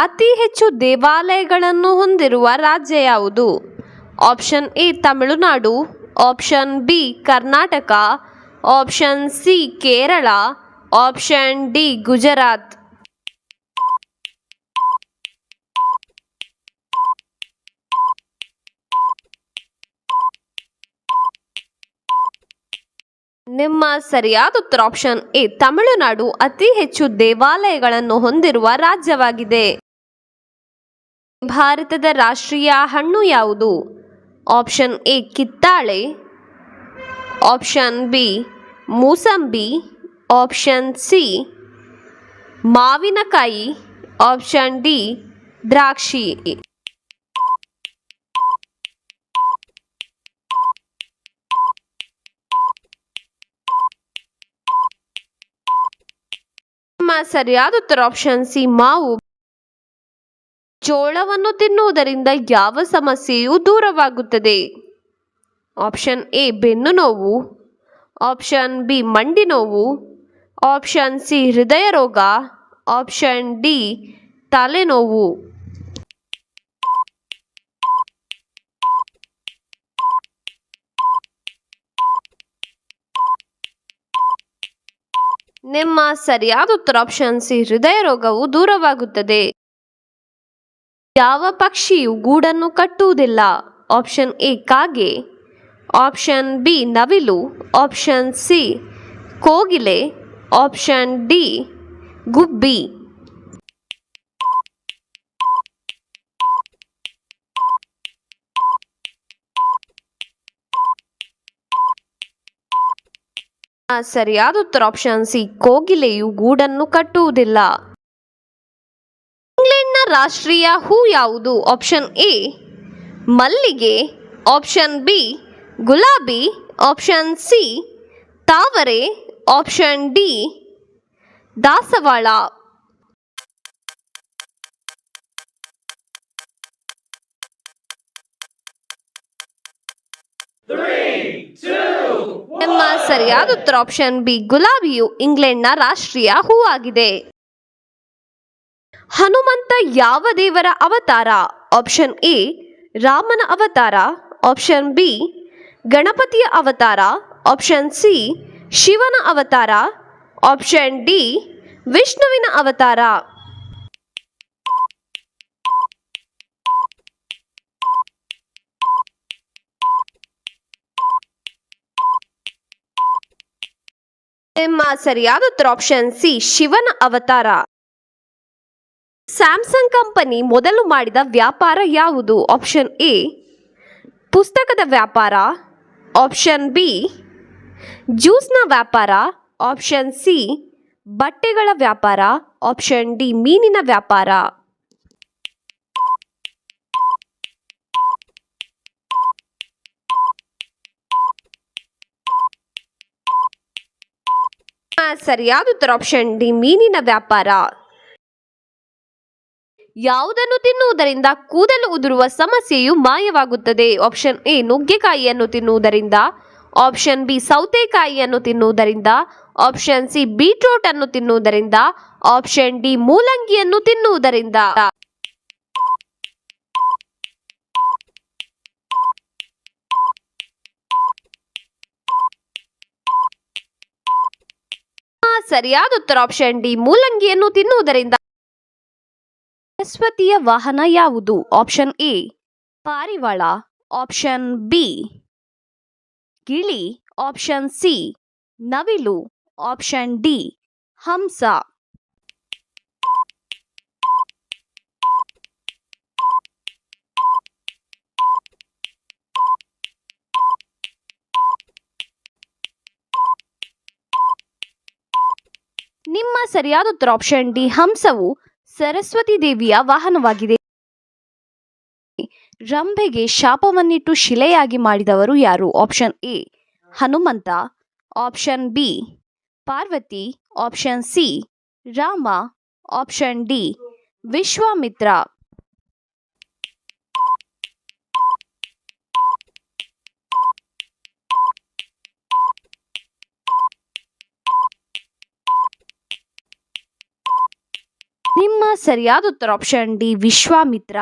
ಅತಿ ಹೆಚ್ಚು ದೇವಾಲಯಗಳನ್ನು ಹೊಂದಿರುವ ರಾಜ್ಯ ಯಾವುದು? Option A, Tamil Nadu. Option B, Karnataka. Option C, Kerala. Option D, Gujarat. ನಿಮ್ಮ ಸರಿಯಾದ ಉತ್ತರ ಆಪ್ಷನ್ ಎ, ತಮಿಳುನಾಡು. ಅತಿ ಹೆಚ್ಚು ದೇವಾಲಯಗಳನ್ನು ಹೊಂದಿರುವ ರಾಜ್ಯವಾಗಿದೆ. ಭಾರತದ ರಾಷ್ಟ್ರೀಯ ಹಣ್ಣು ಯಾವುದು? ಆಪ್ಷನ್ ಎ, ಕಿತ್ತಾಳೆ. ಆಪ್ಷನ್ ಬಿ, ಮೂಸಂಬಿ. ಆಪ್ಷನ್ ಸಿ, ಮಾವಿನಕಾಯಿ. ಆಪ್ಷನ್ ಡಿ, ದ್ರಾಕ್ಷಿ. ಸರಿಯಾದ ಉತ್ತರ ಆಪ್ಷನ್ ಸಿ, ಮಾವು. ಜೋಳವನ್ನು ತಿನ್ನುವುದರಿಂದ ಯಾವ ಸಮಸ್ಯೆಯೂ ದೂರವಾಗುತ್ತದೆ. ಆಪ್ಷನ್ ಎ, ಬೆನ್ನು ನೋವು. ಆಪ್ಷನ್ ಬಿ, ಮಂಡಿ ನೋವು. ಆಪ್ಷನ್ ಸಿ, ಹೃದಯ ರೋಗ. ಆಪ್ಷನ್ ಡಿ ತಲೆನೋವು ನಿಮ್ಮ ಸರಿಯಾದ ಉತ್ತರ ಆಪ್ಷನ್ ಸಿ, ಹೃದಯ ರೋಗವು ದೂರವಾಗುತ್ತದೆ. ಯಾವ ಪಕ್ಷಿಯು ಗೂಡನ್ನು ಕಟ್ಟುವುದಿಲ್ಲ? ಆಪ್ಷನ್ ಎ, ಕಾಗೆ. ಆಪ್ಷನ್ ಬಿ, ನವಿಲು. ಆಪ್ಷನ್ ಸಿ, ಕೋಗಿಲೆ. ಆಪ್ಷನ್ ಡಿ, ಗುಬ್ಬಿ. ಸರಿಯಾದ ಉತ್ತರ ಆಪ್ಷನ್ ಸಿ, ಕೋಗಿಲೆಯು ಗೂಡನ್ನು ಕಟ್ಟುವುದಿಲ್ಲ. ರಾಷ್ಟ್ರೀಯ ಹೂ ಯಾವುದು? ಆಪ್ಷನ್ ಎ ಮಲ್ಲಿಗೆ. ಆಪ್ಷನ್ ಬಿ ಗುಲಾಬಿ. ಆಪ್ಷನ್ ಸಿ ತಾವರೆ. ಆಪ್ಷನ್ ಡಿ ದಾಸವಾಳ. ನಮ್ಮ ಸರಿಯಾದ ಉತ್ತರ ಆಪ್ಷನ್ ಬಿ ಗುಲಾಬಿಯು ಇಂಗ್ಲೆಂಡ್ನ ರಾಷ್ಟ್ರೀಯ ಹೂವಾಗಿದೆ ಹನುಮಂತ ಯಾವ ದೇವರ ಅವತಾರ? ಆಪ್ಷನ್ ಎ ರಾಮನ ಅವತಾರ. ಆಪ್ಷನ್ ಬಿ ಗಣಪತಿಯ ಅವತಾರ. ಆಪ್ಷನ್ ಸಿ ಶಿವನ ಅವತಾರ. ಆಪ್ಷನ್ ಡಿ ವಿಷ್ಣುವಿನ ಅವತಾರ. ನಿಮ್ಮ ಸರಿಯಾದ ಉತ್ತರ ಆಪ್ಷನ್ ಸಿ ಶಿವನ ಅವತಾರ. ಸ್ಯಾಮ್ಸಂಗ್ ಕಂಪನಿ ಮೊದಲು ಮಾಡಿದ ವ್ಯಾಪಾರ ಯಾವುದು? ಆಪ್ಷನ್ ಎ ಪುಸ್ತಕದ ವ್ಯಾಪಾರ. ಆಪ್ಷನ್ ಬಿ ಜ್ಯೂಸ್ನ ವ್ಯಾಪಾರ. ಆಪ್ಷನ್ ಸಿ ಬಟ್ಟೆಗಳ ವ್ಯಾಪಾರ. ಆಪ್ಷನ್ ಡಿ ಮೀನಿನ ವ್ಯಾಪಾರ. ಸರಿಯಾದ ಉತ್ತರ ಆಪ್ಷನ್ ಡಿ ಮೀನಿನ ವ್ಯಾಪಾರ. ಯಾವುದನ್ನು ತಿನ್ನುವುದರಿಂದ ಕೂದಲು ಉದುರುವ ಸಮಸ್ಯೆಯು ಮಾಯವಾಗುತ್ತದೆ. ಆಪ್ಷನ್ ಎ, ನುಗ್ಗೆಕಾಯಿಯನ್ನು ತಿನ್ನುವುದರಿಂದ. ಆಪ್ಷನ್ ಬಿ, ಸೌತೆಕಾಯಿಯನ್ನು ತಿನ್ನುವುದರಿಂದ. ಆಪ್ಷನ್ ಸಿ ಬೀಟ್ರೂಟ್ ಅನ್ನು ತಿನ್ನುವುದರಿಂದ. ಆಪ್ಷನ್ ಡಿ, ಮೂಲಂಗಿಯನ್ನು ತಿನ್ನುವುದರಿಂದ. ಸರಿಯಾದ ಉತ್ತರ ಆಪ್ಷನ್ ಡಿ, ಮೂಲಂಗಿಯನ್ನು ತಿನ್ನುವುದರಿಂದ. ಸರಸ್ವತಿಯ ವಾಹನ ಯಾವುದು? ಆಪ್ಷನ್ ಎ, ಪಾರಿವಾಳ. ಆಪ್ಷನ್ ಬಿ, ಗಿಳಿ. ಆಪ್ಷನ್ ಸಿ, ನವಿಲು. ಆಪ್ಷನ್ ಡಿ, ಹಂಸ. ನಿಮ್ಮ ಸರಿಯಾದ ಉತ್ತರ ಆಪ್ಷನ್ ಡಿ, ಹಂಸವು. ಸರಸ್ವತಿ ದೇವಿಯ ವಾಹನವಾಗಿದೆ. ರಂಭೆಗೆ ಶಾಪವನ್ನಿಟ್ಟು ಶಿಲೆಯಾಗಿ ಮಾಡಿದವರು ಯಾರು? Option A, Hanumantha. Option B, Parvati. Option C, Rama. Option D, Vishwamitra. ನಿಮ್ಮ ಸರಿಯಾದ ಉತ್ತರ ಆಪ್ಷನ್ ಡಿ ವಿಶ್ವಾಮಿತ್ರ.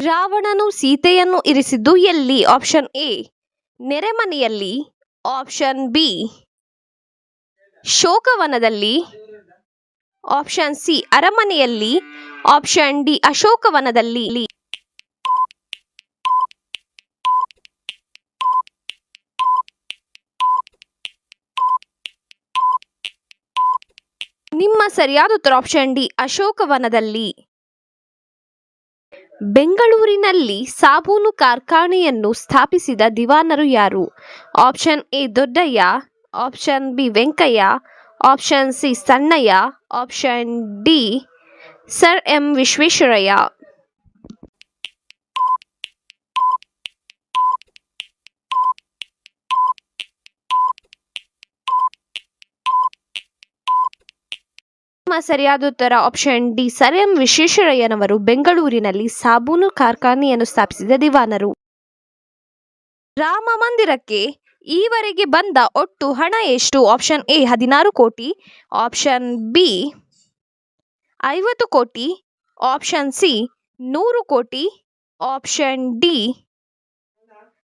ರಾವಣನು ಸೀತೆಯನ್ನು ಇರಿಸಿದ್ದು ಎಲ್ಲಿ? ಆಪ್ಷನ್ ಎ ನೆರೆಮನೆಯಲ್ಲಿ. ಆಪ್ಷನ್ ಬಿ ಶೋಕವನದಲ್ಲಿ. ಆಪ್ಷನ್ ಸಿ ಅರಮನೆಯಲ್ಲಿ. ಆಪ್ಷನ್ ಡಿ ಅಶೋಕವನದಲ್ಲಿ. ನಿಮ್ಮ ಸರಿಯಾದ ಉತ್ತರ ಆಪ್ಷನ್ ಡಿ ಅಶೋಕವನದಲ್ಲಿ. ಬೆಂಗಳೂರಿನಲ್ಲಿ ಸಾಬೂನು ಕಾರ್ಖಾನೆಯನ್ನು ಸ್ಥಾಪಿಸಿದ ದಿವಾನರು ಯಾರು? Option A Doddayya. Option B Venkayya. Option C Sannayya. Option D sir M Visvesvaraya. ಸರಿಯಾದ ಉತ್ತರ ಆಪ್ಷನ್ ಡಿ ಸರ್ ಎಂ ವಿಶ್ವೇಶ್ವರಯ್ಯನವರು ಬೆಂಗಳೂರಿನಲ್ಲಿ ಸಾಬೂನು ಕಾರ್ಖಾನೆಯನ್ನು ಸ್ಥಾಪಿಸಿದ ದಿವಾನರು. ರಾಮ ಮಂದಿರಕ್ಕೆ ಈವರೆಗೆ ಬಂದ ಒಟ್ಟು ಹಣ ಎಷ್ಟು? ಆಪ್ಷನ್ ಎ ಹದಿನಾರು ಕೋಟಿ. ಆಪ್ಷನ್ ಬಿ ಐವತ್ತು ಕೋಟಿ. ಆಪ್ಷನ್ ಸಿ ನೂರು ಕೋಟಿ. ಆಪ್ಷನ್ ಡಿ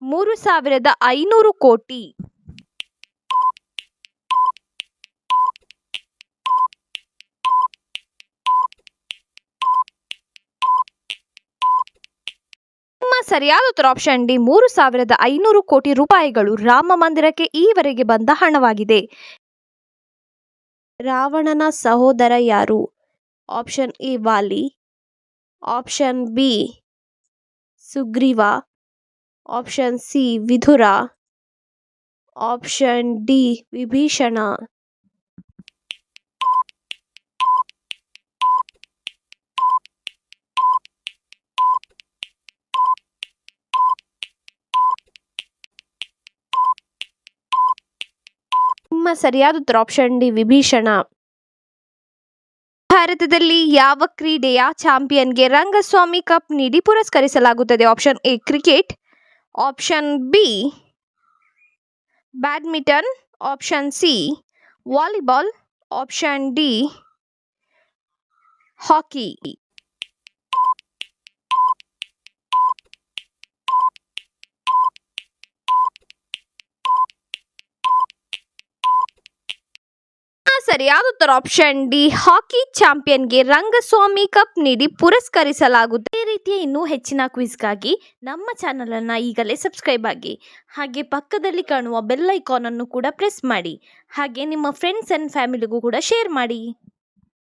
ಮೂರು ಸಾವಿರದ ಐನೂರು ಕೋಟಿ ನಿಮ್ಮ ಸರಿಯಾದ ಉತ್ತರ ಆಪ್ಷನ್ ಡಿ ಮೂರು ಸಾವಿರದ ಐನೂರು ಕೋಟಿ ರೂಪಾಯಿಗಳು ರಾಮ ಮಂದಿರಕ್ಕೆ ಈವರೆಗೆ ಬಂದ ಹಣವಾಗಿದೆ. ರಾವಣನ ಸಹೋದರ ಯಾರು? Option A Vali. Option B Sugriva. Option C Vidura. Option D Vibhishana. ಸರಿಯಾದ ಉತ್ತರ ವಿಭೀಷಣ. ಭಾರತದಲ್ಲಿ ಯಾವ ಕ್ರೀಡೆಯ ಚಾಂಪಿಯನ್ಗೆ ರಂಗಸ್ವಾಮಿ ಕಪ್ ನೀಡಿ ಪುರಸ್ಕರಿಸಲಾಗುತ್ತದೆ? Option A cricket option B badminton option C volleyball option D hockey ಸರಿಯಾದ ಉತ್ತರ ಆಪ್ಷನ್ ಡಿ ಹಾಕಿ ಚಾಂಪಿಯನ್ಗೆ ರಂಗಸ್ವಾಮಿ ಕಪ್ ನೀಡಿ ಪುರಸ್ಕರಿಸಲಾಗುತ್ತದೆ ಈ ರೀತಿಯ ಇನ್ನೂ ಹೆಚ್ಚಿನ ಕ್ವಿಜ್ಗಾಗಿ ನಮ್ಮ ಚಾನಲನ್ನು ಈಗಲೇ ಸಬ್ಸ್ಕ್ರೈಬ್ ಆಗಿ, ಹಾಗೆ ಪಕ್ಕದಲ್ಲಿ ಕಾಣುವ ಬೆಲ್ ಐಕಾನ್ ಅನ್ನು ಕೂಡ ಪ್ರೆಸ್ ಮಾಡಿ, ಹಾಗೆ ನಿಮ್ಮ ಫ್ರೆಂಡ್ಸ್ ಅಂಡ್ ಫ್ಯಾಮಿಲಿಗೂ ಕೂಡ ಶೇರ್ ಮಾಡಿ.